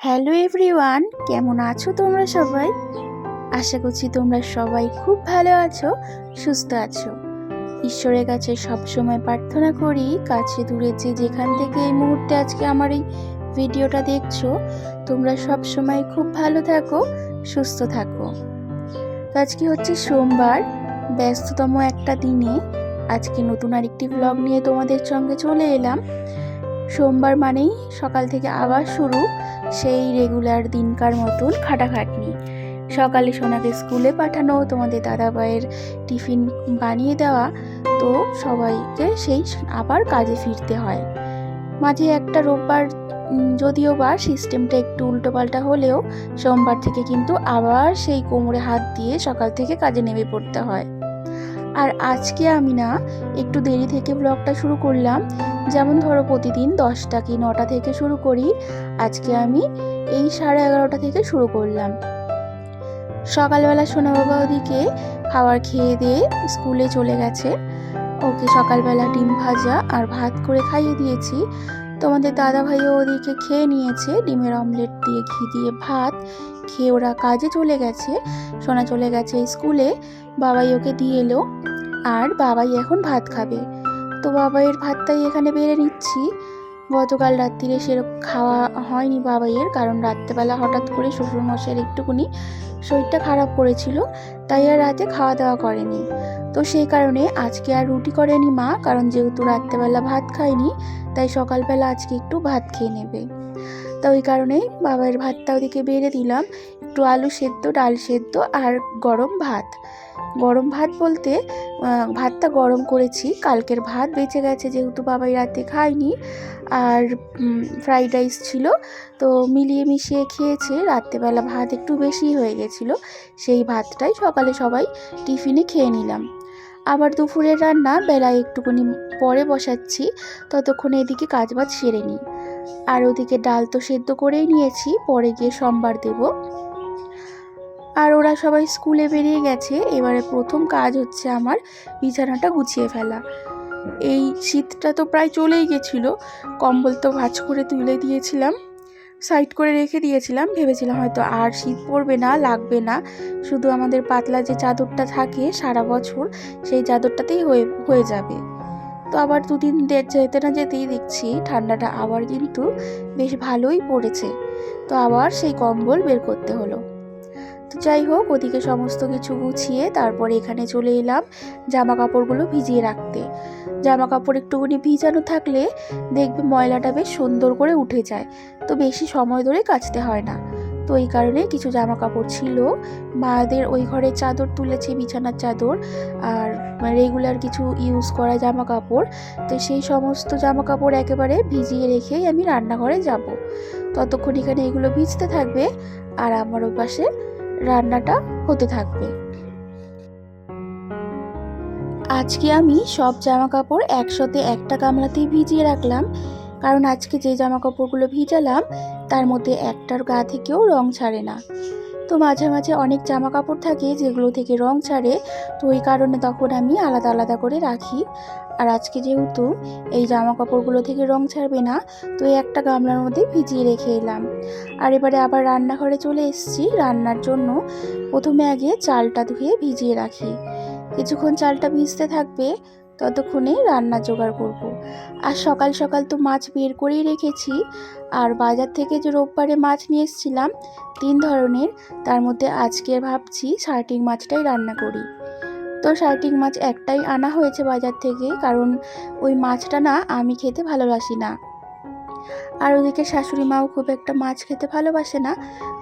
Hello everyone, কেমন আছো তোমরা সবাই? আশা করছি তোমরা সবাই খুব ভালো আছো, সুস্থ আছো। ঈশ্বরের কাছে সবসময় প্রার্থনা করি, কাছে দূরে যে যেখান থেকে এই মুহূর্তে আজকে আমার এই ভিডিওটা দেখছ, তোমরা সব সময় খুব ভালো থাকো, সুস্থ থাকো। আজকে হচ্ছে সোমবার, ব্যস্ততম একটা দিনে আজকে নতুন আরেকটি ব্লগ নিয়ে তোমাদের সঙ্গে চলে এলাম। সোমবার মানেই সকাল থেকে আবার শুরু। সেই রেগুলার দিনকার মতন খাটাখাটনি। সকালে সোনাকে স্কুলে পাঠানো, তোমাদের দাদাভাইয়ের টিফিন বানিয়ে দেওয়া, তো সবাইকে সেই আবার কাজে ফিরতে হয়। মাঝে একটা রোববার যদিও বা সিস্টেমটা একটু উল্টোপাল্টা হলেও, সোমবার থেকে কিন্তু আবার সেই কোমরে হাত দিয়ে সকাল থেকে কাজে নেমে পড়তে হয়। আর আজকে আমি না একটু দেরি থেকে ব্লগটা শুরু করলাম। যেমন ধরো প্রতিদিন দশটা কি নটা থেকে শুরু করি, আজকে আমি এই সাড়ে এগারোটা থেকে শুরু করলাম। সকালবেলা সোনা বাবা ওদিকে খাবার খেয়ে দিয়ে স্কুলে চলে গেছে। ওকে সকালবেলা ডিম ভাজা আর ভাত করে খাইয়ে দিয়েছি। তোমাদের দাদা ভাইও ওদিকে খেয়ে নিয়েছে, ডিমের অমলেট দিয়ে ঘি দিয়ে ভাত। খেয়ে ওরা কাজে চলে গেছে। সোনা চলে গেছে স্কুলে, বাবাই ওকে দিয়ে এলো। আর বাবাই এখন ভাত খাবে। তো বাবাইয়ের ভাতটাই এখানে বেড়ে নিচ্ছি। গতকাল রাত্রিরে সেরকম খাওয়া হয়নি বাবাইয়ের, কারণ রাত্রেবেলা হঠাৎ করে শ্বশুরমশাইয়ের একটুকুনি শরীরটা খারাপ করেছিল, তাই আর রাতে খাওয়া দাওয়া করেনি। তো সেই কারণে আজকে আর রুটি করেনি মা, কারণ যেহেতু রাত্রেবেলা ভাত খায়নি, তাই সকালবেলা আজকে একটু ভাত খেয়ে নেবে। তো ওই কারণেই বাবার ভাতটা ওদিকে বেড়ে দিলাম। একটু আলু সেদ্ধ, ডাল সেদ্ধ আর গরম ভাত। গরম ভাত বলতে ভাতটা গরম করেছি, কালকের ভাত বেঁচে গেছে যেহেতু বাবাই রাতে খায়নি। আর ফ্রাইড রাইস ছিল, তো মিলিয়ে মিশিয়ে খেয়েছে। রাত্রেবেলা ভাত একটু বেশি হয়ে গেছিল, সেই ভাতটাই সকালে সবাই টিফিনে খেয়ে নিলাম। আবার দুপুরের রান্না বেলায় একটুখানি পরে বসাচ্ছি, ততক্ষণে এদিকে কাজবাজ সেরে নিই। আর ওদিকে ডাল তো সেদ্ধ করেই নিয়েছি, পরে গিয়ে সোমবার দেবো। আর ওরা সবাই স্কুলে বেরিয়ে গেছে, এবারে প্রথম কাজ হচ্ছে আমার বিছানাটা গুছিয়ে ফেলা। এই শীতটা তো প্রায় চলেই গেছিল, কম্বল তো ভাঁজ করে তুলে দিয়েছিলাম, সাইড করে রেখে দিয়েছিলাম, ভেবেছিলাম হয়তো আর শীত পড়বে না, লাগবে না। শুধু আমাদের পাতলা যে চাদরটা থাকে সারা বছর, সেই চাদরটাতেই হয়ে হয়ে যাবে। তো আবার দুদিন যেতে না যেতেই দেখছি ঠান্ডাটা আবার কিন্তু বেশ ভালোই পড়েছে। তো আবার সেই কম্বল বের করতে হলো। তো যাই হোক, ওদিকে সমস্ত কিছু গুছিয়ে তারপরে এখানে চলে এলাম জামা কাপড়গুলো ভিজিয়ে রাখতে। জামা কাপড় একটুখানি ভিজানো থাকলে দেখবে ময়লাটা বেশ সুন্দর করে উঠে যায়। তো বেশি সময় ধরে কাচতে হয় না। তো এই কারণে কিছু জামা কাপড় ছিল। মাদের ওই ঘরে চাদর তুলেছে, বিছানার চাদর। আর রেগুলার কিছু ইউজ করা জামা কাপড় তো সেই সমস্ত জামা কাপড় একেবারে ভিজিয়ে রেখেই আমি রান্নাঘরে যাব। ততক্ষণ এখানে এগুলো ভিজতে থাকবে আর আমার পাশে রান্নাটা হতে থাকবে। আজকে আমি সব জামা কাপড় একসাথে একটা গামলাতেই ভিজিয়ে রাখলাম। কারণ আজকে যে জামা কাপড়গুলো ভিজালাম তার মধ্যে একটার গা থেকেও রং ছাড়ে না। তো মাঝে মাঝে অনেক জামা কাপড় থাকে যেগুলো থেকে রং ছাড়ে, তো ওই কারণে তখন আমি আলাদা আলাদা করে রাখি। আর আজকে যেহেতু এই জামা কাপড়গুলো থেকে রং ছাড়বে না, তো এই একটা গামলার মধ্যে ভিজিয়ে রেখে এলাম। আর এবারে আবার রান্নাঘরে চলে এসেছি রান্নার জন্য। প্রথমে আগে চালটা ধুয়ে ভিজিয়ে রাখি। কিছুক্ষণ চালটা ভিজতে থাকবে ততক্ষণে রান্না জোগাড় করব। আর সকাল সকাল তো মাছ বের করেই রেখেছি। আর বাজার থেকে যে রোববারে মাছ নিয়ে এসেছিলাম, তিন ধরনের, তার মধ্যে আজকে ভাবছি শার্টিং মাছটাই রান্না করি। তো শার্টিং মাছ একটাই আনা হয়েছে বাজার থেকে, কারণ ওই মাছটা না আমি খেতে ভালোবাসি না। আর ওদিকে শাশুড়ি মাও খুব একটা মাছ খেতে ভালোবাসে না,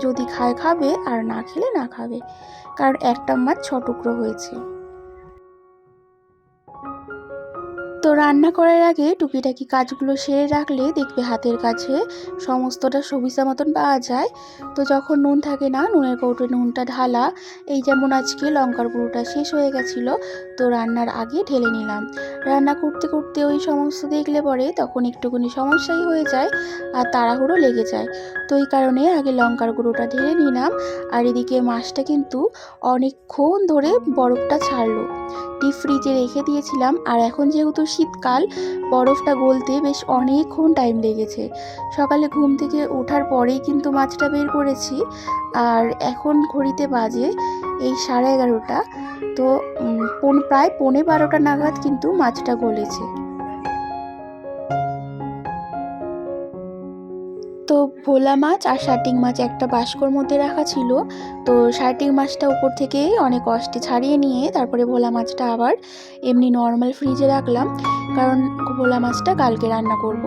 যদি খায় খাবে আর না খেলে না খাবে। কারণ একটা মাছ ছ টুকরো হয়েছে। রান্না করার আগে টুকিটাকি কাজগুলো সেরে রাখলে দেখবে হাতের কাছে সমস্তটা সুবিধা মতন পাওয়া যায়। তো যখন নুন থাকে না, নুনের কৌটো নুনটা ঢালা, এই যেমন আজকে লঙ্কার গুঁড়োটা শেষ হয়ে গেছিল, তো রান্নার আগে ঢেলে নিলাম। রান্না করতে করতে ওই সমস্ত দেখলে পরে তখন একটুখানি সমস্যাই হয়ে যায় আর তাড়াহুড়ো লেগে যায়। তো এই কারণে আগে লঙ্কার গুঁড়োটা ঢেলে নিলাম আর এদিকে মাছটা কিন্তু অনেকক্ষণ ধরে বরফটা ছাড়লো। ডিপ ফ্রিজে রেখে দিয়েছিলাম আর এখন যেহেতু শীত শীতকাল, বরফটা গলতে বেশ অনেকক্ষণ টাইম লেগেছে। সকালে ঘুম থেকে ওঠার পরেই কিন্তু মাছটা বের করেছি। আর এখন ঘড়িতে বাজে এই সাড়ে এগারোটা। তো প্রায় পৌনে বারোটা নাগাদ কিন্তু মাছটা গলেছে। তো ভোলা মাছ আর শার্টিং মাছ একটা বাস্কর মধ্যে রাখা ছিল। তো শার্টিং মাছটা উপর থেকে অনেক কষ্টে ছাড়িয়ে নিয়ে তারপরে ভোলা মাছটা আবার এমনি নর্মাল ফ্রিজে রাখলাম। কারণ ভোলা মাছটা কালকে রান্না করব।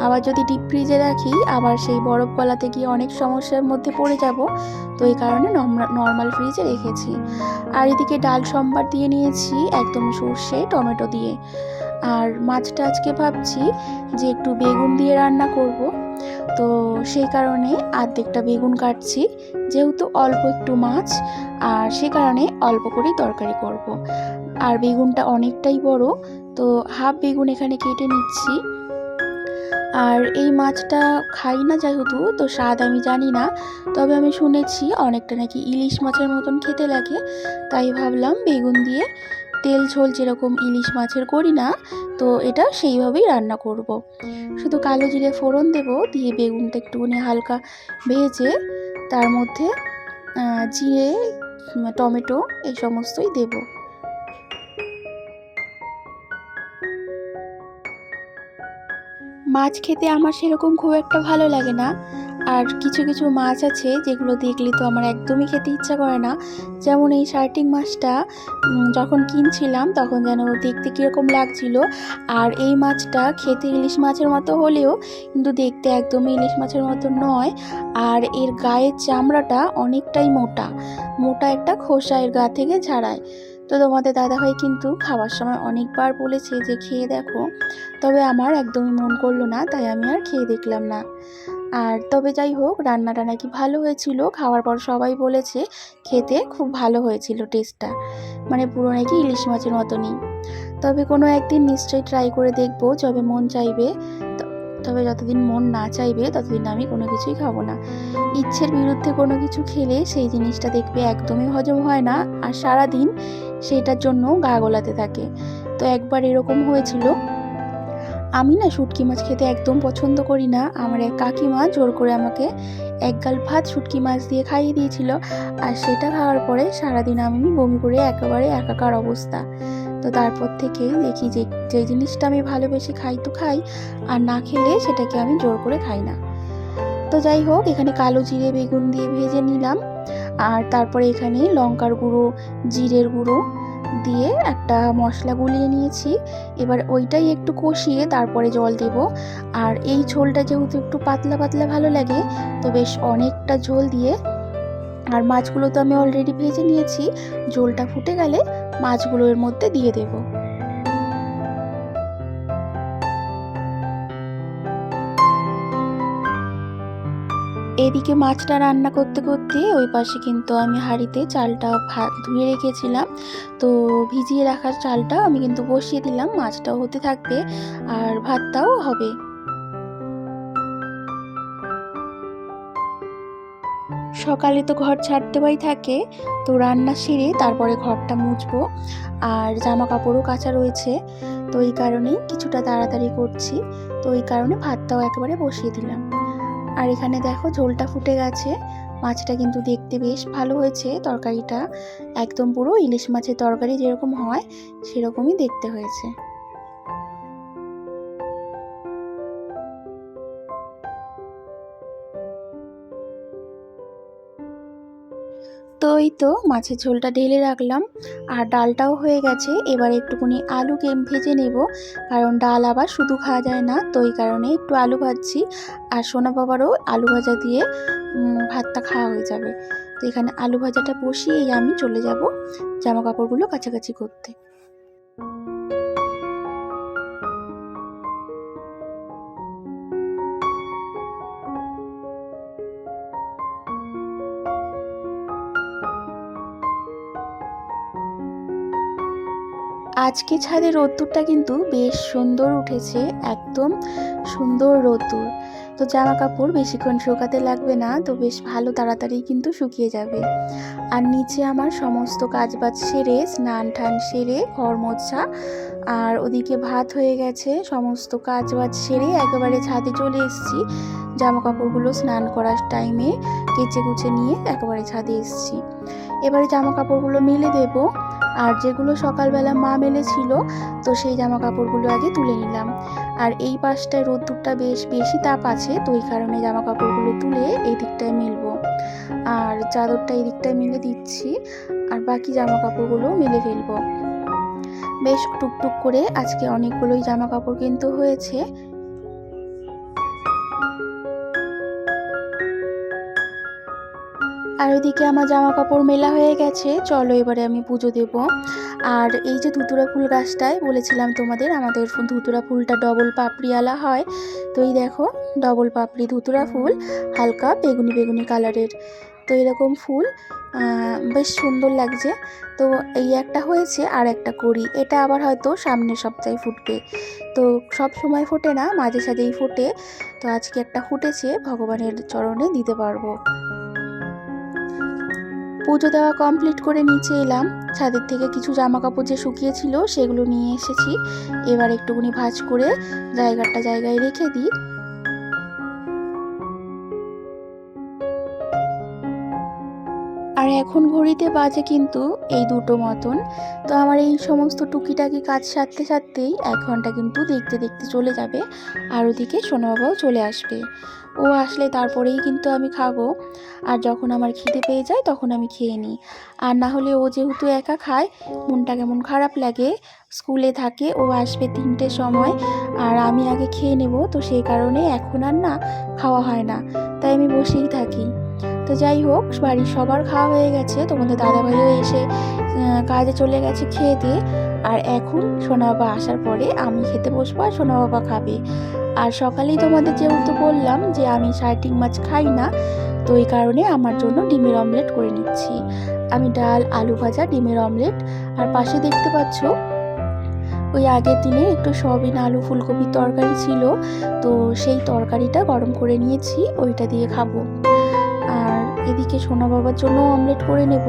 আবার যদি ডিপ ফ্রিজে রাখি, আবার সেই বরফ গলাতে গিয়ে অনেক সমস্যার মধ্যে পড়ে যাব। তো এই কারণে নর্মাল ফ্রিজে রেখেছি। আর এদিকে ডাল সম্বার দিয়ে নিয়েছি, একদম সর্ষে, টমেটো দিয়ে। আর মাছটা আজকে ভাবছি যে একটু বেগুন দিয়ে রান্না করব তো সেই কারণে আর্ধেকটা বেগুন কাটছি, যেহেতু অল্প একটু মাছ, আর সে কারণে অল্প করেই তরকারি করব। আর বেগুনটা অনেকটাই বড়, তো হাফ বেগুন এখানে কেটে নিচ্ছি আর এই মাছটা খাই না যেহেতু, তো স্বাদ আমি জানি না, তবে আমি শুনেছি অনেকটা নাকি ইলিশ মাছের মতন খেতে লাগে, তাই ভাবলাম বেগুন দিয়ে তেল ঝোল যেরকম ইলিশ মাছের করি না, তো এটা সেইভাবেই রান্না করব। শুধু কালো জিরে ফোড়ন দেব, দিয়ে বেগুনটা একটুখানি হালকা ভেজে তার মধ্যে জিরে টমেটো এই সমস্তই দেব মাছ খেতে আমার সেরকম খুব একটা ভালো লাগে না আর কিছু কিছু মাছ আছে যেগুলো দেখলে তো আমার একদমই খেতে ইচ্ছা করে না। যেমন এই শার্টিং মাছটা যখন কিনছিলাম তখন যেন দেখতে কীরকম লাগছিল। আর এই মাছটা খেতে ইলিশ মাছের মতো হলেও কিন্তু দেখতে একদমই ইলিশ মাছের মতো নয়। আর এর গায়ের চামড়াটা অনেকটাই মোটা মোটা একটা খোসা এর গা থেকে ঝাড়ায় তো তোমাদের দাদাভাই কিন্তু খাওয়ার সময় অনেকবার বলেছে যে, খেয়ে দেখো। তবে আমার একদমই মন করল না, তাই আমি আর খেয়ে দেখলাম না। আর তবে যাই হোক, রান্নাটা নাকি ভালো হয়েছিল। খাওয়ার পর সবাই বলেছে খেতে খুব ভালো হয়েছিল টেস্টটা মানে পুরো নাকি ইলিশ মাছের মতনই। তবে কোনো একদিন নিশ্চয়ই ট্রাই করে দেখব যবে মন চাইবে। তবে যতদিন মন না চাইবে, ততদিন আমি কোনো কিছুই খাব না। ইচ্ছের বিরুদ্ধে কোনো কিছু খেলে সেই জিনিসটা দেখবে একদমই হজম হয় না। আর সারা দিন সেটার জন্য গা গোলাতে থাকে। তো একবার এরকম হয়েছিল। আমি না শুটকি মাছ খেতে একদম পছন্দ করি না। আমার এক কাকিমা জোর করে আমাকে এক গাল ভাত শুটকি মাছ দিয়ে খাইয়ে দিয়েছিল আর সেটা খাওয়ার পরে সারাদিন আমি বমি করে একেবারে একাকার অবস্থা। তো তারপর থেকে দেখি যে যে জিনিসটা আমি ভালোবেসে খাই তো খাই, আর না খেলে সেটাকে আমি জোর করে খাই না। তো যাই হোক, এখানে কালো জিরে, বেগুন দিয়ে ভেজে নিলাম। আর তারপরে এখানে লঙ্কার গুঁড়ো, জিরের গুঁড়ো দিয়ে একটা মশলা গুলিয়ে নিয়েছি। এবার ওইটাই একটু কষিয়ে তারপরে জল দেব। আর এই ঝোলটা যেহেতু একটু পাতলা পাতলা ভালো লাগে, তো বেশ অনেকটা ঝোল দিয়ে আর মাছগুলো তো আমি অলরেডি ভেজে নিয়েছি, ঝোলটা ফুটে গেলে মাছগুলো এর মধ্যে দিয়ে দেব। এদিকে মাছটা রান্না করতে করতে ওই পাশে কিন্তু আমি হাঁড়িতে চালটা ভাত ধুয়ে রেখেছিলাম। তো ভিজিয়ে রাখার চালটা আমি কিন্তু বসিয়ে দিলাম, মাছটাও হতে থাকবে আর ভাতটাও হবে। সকালে তো ঘর ছাড়তে দেওয়াই থাকে, তো রান্না সেরে তারপরে ঘরটা মুছবো। আর জামা কাপড়ও কাঁচা রয়েছে, তো এই কারণেই কিছুটা তাড়াতাড়ি করছি। তো এই কারণে ভাতটাও একেবারে বসিয়ে দিলাম। আর এখানে দেখো ঝোলটা ফুটে গেছে। মাছটা কিন্তু দেখতে বেশ ভালো হয়েছে তরকারিটা। একদম পুরো ইলিশ মাছের তরকারি যেরকম হয়, সেরকমই দেখতে হয়েছে। এই তো মাছের ঝোলটা ঢেলে রাখলাম আর ডালটাও হয়ে গেছে। এবার একটুখানি আলু কেম ভেজে নেব। কারণ ডাল আবার শুধু খাওয়া যায় না, তো এই কারণে একটু আলু ভাজছি। আর সোনা বাবারও আলু ভাজা দিয়ে ভাতটা খাওয়া হয়ে যাবে। তো এখানে আলু ভাজাটা বসিয়েই আমি চলে যাব জামা কাপড়গুলো কাছাকাছি করতে। আজকে ছাদের রোদ্দুরটা কিন্তু বেশ সুন্দর উঠেছে, একদম সুন্দর রোদ্দুর। তো জামা কাপড় বেশিক্ষণ শুকাতে লাগবে না, তো বেশ ভালো তাড়াতাড়ি কিন্তু শুকিয়ে যাবে। আর নিচে আমার সমস্ত কাজবাজ সেরে, স্নান টান সেরে, ঘর মোছা, আর ওদিকে ভাত হয়ে গেছে, সমস্ত কাজবাজ সেরে একেবারে ছাদে চলে এসেছি। জামা কাপড়গুলো স্নান করার টাইমে কেচে কুচে নিয়ে একেবারে ছাদে এসেছি। এবারে জামা কাপড়গুলো মেলে দেব। আর যেগুলো সকালবেলা মা মেলেছিল, তো সেই জামা কাপড়গুলো আগে তুলে নিলাম। আর এই পাশটায় রোদ্দুরটা বেশ বেশি তাপ আছে, তো এই কারণে জামা কাপড়গুলো তুলে এই দিকটায় মেলবো। আর চাদরটা এই দিকটায় মেলে দিচ্ছি, আর বাকি জামা কাপড়গুলো মেলে ফেলব। বেশ টুকটুক করে আজকে অনেকগুলোই জামা কাপড় কিন্তু হয়েছে। আর ওইদিকে আমার জামা কাপড় মেলা হয়ে গেছে। চলো এবারে আমি পুজো দেব। আর এই যে ধুতুরা ফুল গাছটায় বলেছিলাম তোমাদের, আমাদের ধুতুরা ফুলটা ডবল পাপড়িওয়ালা হয়। তো এই দেখো ডবল পাপড়ি ধুতুরা ফুল, হালকা বেগুনি বেগুনি কালারের। তো এরকম ফুল বেশ সুন্দর লাগছে। তো এই একটা হয়েছে, আর একটা করি। এটা আবার হয়তো সামনের সপ্তাহে ফুটবে। তো সব সময় ফোটে না, মাঝে সাঝেই ফোটে। তো আজকে একটা ফুটেছে, ভগবানের চরণে দিতে পারব। পুজো দেওয়া কমপ্লিট করে নিচে এলাম। ছাদের থেকে কিছু জামা কাপড় যে শুকিয়েছিল সেগুলো নিয়ে এসেছি। এবার একটুখানি ভাজ করে জায়গাটা জায়গায় রেখে দিই। এখন ঘড়িতে বাজে কিন্তু এই দুটো মতন। তো আমার এই সমস্ত টুকিটাকি কাজ সারতে সারতেই এক ঘণ্টা কিন্তু দেখতে দেখতে চলে যাবে আর ওদিকে সোনাবাবাও চলে আসবে। ও আসলে তারপরেই কিন্তু আমি খাব। আর যখন আমার খিদে পেয়ে যায় তখন আমি খেয়ে নিই। আর না হলে ও যেহেতু একা খায়, মনটা কেমন খারাপ লাগে। স্কুলে থাকে, ও আসবে তিনটের সময় আর আমি আগে খেয়ে নেব। তো সেই কারণে এখন আর না খাওয়া হয় না। তাই আমি বসেই থাকি। তো যাই হোক, বাড়ির সবার খাওয়া হয়ে গেছে। তোমাদের দাদাভাইও এসে কাজে চলে গেছে খেয়ে দিয়ে আর এখন সোনা বাবা আসার পরে আমি খেতে বসবো আর সোনা বাবা খাবে। আর সকালেই তোমাদের যেহেতু বললাম যে আমি শার্টিং মাছ খাই না, তো এই কারণে আমার জন্য ডিমের অমলেট করে নিচ্ছি। আমি ডাল, আলু ভাজা, ডিমের অমলেট। আর পাশে দেখতে পাচ্ছ, ওই আগের দিনে একটু সয়াবিন আলু ফুলকপির তরকারি ছিল। তো সেই তরকারিটা গরম করে নিয়েছি, ওইটা দিয়ে খাব। এদিকে সোনা বাবার জন্য অমলেট করে নেব।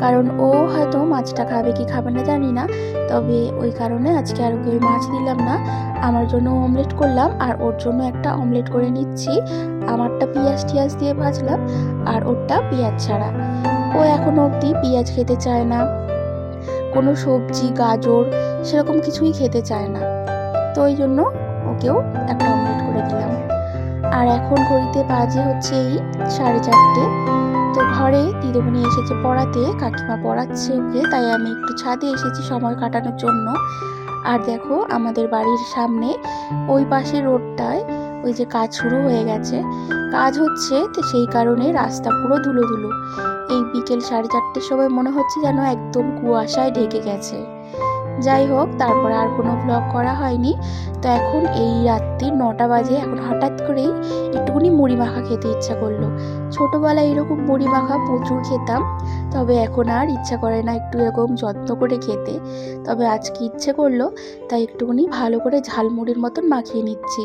কারণ ও হয়তো মাছটা খাবে কি খাবে না জানি না। তবে ওই কারণে আজকে আর ওকে মাছ দিলাম না। আমার জন্য অমলেট করলাম আর ওর জন্য একটা অমলেট করে নিচ্ছি। আমারটা পেঁয়াজ টিয়াজ দিয়ে ভাজলাম আর ওরটা পেঁয়াজ ছাড়া। ও এখনও অবধি পেঁয়াজ খেতে চায় না। কোনো সবজি, গাজর সেরকম কিছুই খেতে চায় না। তো ওই জন্য ওকেও একটা অমলেট করে দিলাম। আর এখন ঘড়িতে বাজে হচ্ছে এই সাড়ে চারটে। তো ঘরে দিদিমণি এসেছে পড়াতে, কাকিমা পড়াচ্ছে ওকে, তাই আমি একটু ছাদে এসেছি সময় কাটানোর জন্য। আর দেখো আমাদের বাড়ির সামনে ওই পাশে রোডটায় ওই যে কাজ শুরু হয়ে গেছে। কাজ হচ্ছে তো সেই কারণে রাস্তা পুরো ধুলো ধুলো। এই বিকেল সাড়ে চারটের সময় মনে হচ্ছে যেন একদম কুয়াশায় ঢেকে গেছে। যাই হোক, তারপর আর কোনো ব্লগ করা হয়নি। তো এখন এই রাত্রি নটা বাজে, এখন হঠাৎ করেই একটুখানি মুড়ি মাখা খেতে ইচ্ছা করল। ছোটোবেলায় এরকম মুড়ি মাখা প্রচুর খেতাম, তবে এখন আর ইচ্ছা করে না একটু এরকম যত্ন করে খেতে। তবে আজকে ইচ্ছে করল, তাই একটুখানি ভালো করে ঝালমুড়ির মতন মাখিয়ে নিচ্ছি।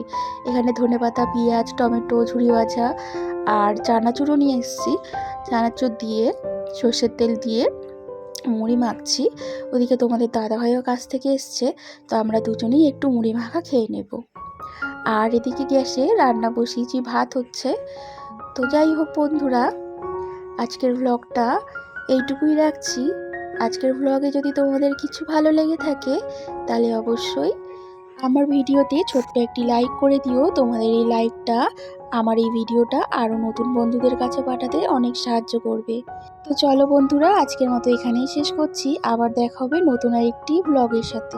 এখানে ধনেপাতা পেঁয়াজ, টমেটো ঝুড়ি ভাজা আর চানাচুরও নিয়ে এসেছি। চানাচুর দিয়ে সর্ষের তেল দিয়ে মুড়ি মাখছি। ওদিকে তোমাদের দাদাভাইও কাছ থেকে এসছে, তো আমরা দুজনেই একটু মুড়ি মাখা খেয়ে নেব। আর এদিকে গ্যাসে রান্না বসিয়েছি, ভাত হচ্ছে। তো যাই হোক বন্ধুরা, আজকের ভ্লগটা এইটুকুই রাখছি। আজকের ভ্লগে যদি তোমাদের কিছু ভালো লেগে থাকে, তাহলে অবশ্যই আমার ভিডিওতে ছোট্ট একটি লাইক করে দিও। তোমাদের এই লাইকটা আমার এই ভিডিওটা আরও নতুন বন্ধুদের কাছে পাঠাতে অনেক সাহায্য করবে। তো চলো বন্ধুরা, আজকের মতো এখানেই শেষ করছি। আবার দেখা হবে নতুন আরেকটি ব্লগের সাথে।